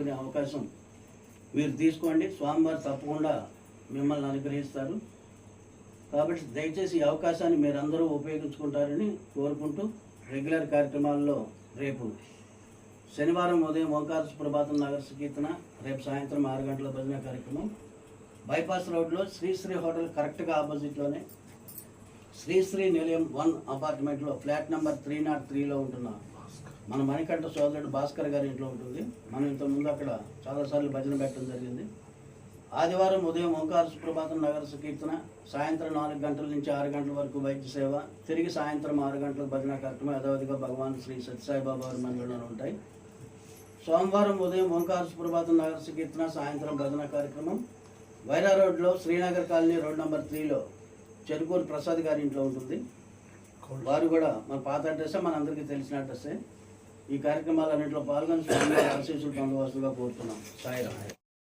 తీసుకునే అవకాశం మీరు తీసుకోండి. స్వామివారు తప్పకుండా మిమ్మల్ని అనుగ్రహిస్తారు. కాబట్టి దయచేసి ఈ అవకాశాన్ని మీరందరూ ఉపయోగించుకుంటారని కోరుకుంటూ రెగ్యులర్ కార్యక్రమాల్లో రేపు శనివారం ఉదయం ఓంకార సుప్రభాతం నగర కీర్తన రేపు సాయంత్రం ఆరు గంటల భజన కార్యక్రమం. బైపాస్ రోడ్లో శ్రీశ్రీ హోటల్ కరెక్ట్గా ఆపోజిట్లోనే శ్రీశ్రీ నిలయం వన్ అపార్ట్మెంట్లో ఫ్లాట్ నెంబర్ త్రీ నాట్ త్రీలో ఉంటున్నాం. మన మణికంఠ సోదరుడు భాస్కర్ గారి ఇంట్లో ఉంటుంది. మనం ఇంతకుముందు అక్కడ చాలాసార్లు భజన పెట్టడం జరిగింది. ఆదివారం ఉదయం ఓంకార సుప్రభాతం నగర సంకీర్తన సాయంత్రం నాలుగు గంటల నుంచి ఆరు గంటల వరకు వైద్య సేవ తిరిగి సాయంత్రం ఆరు గంటలకు భజన కార్యక్రమం యథావధిగా భగవాన్ శ్రీ సత్యసాయిబాబా వారి మందిరంలో ఉంటాయి. సోమవారం ఉదయం ఓంకార సుప్రభాతం నగర సంకీర్తన సాయంత్రం భజన కార్యక్రమం. వైరా రోడ్లో శ్రీనగర్ కాలనీ రోడ్ నెంబర్ త్రీలో చెరుకూరు ప్రసాద్ గారి ఇంట్లో ఉంటుంది. వారు కూడా మన పాత అడ్రస్సే మన అందరికీ తెలిసిన అడ్రస్సే. ఈ కార్యక్రమాలన్నింటిలో పాల్గొని స్వామి ఆశీస్సులు పొందవలసిందిగా కోరుతున్నాం. సాయిరామ్.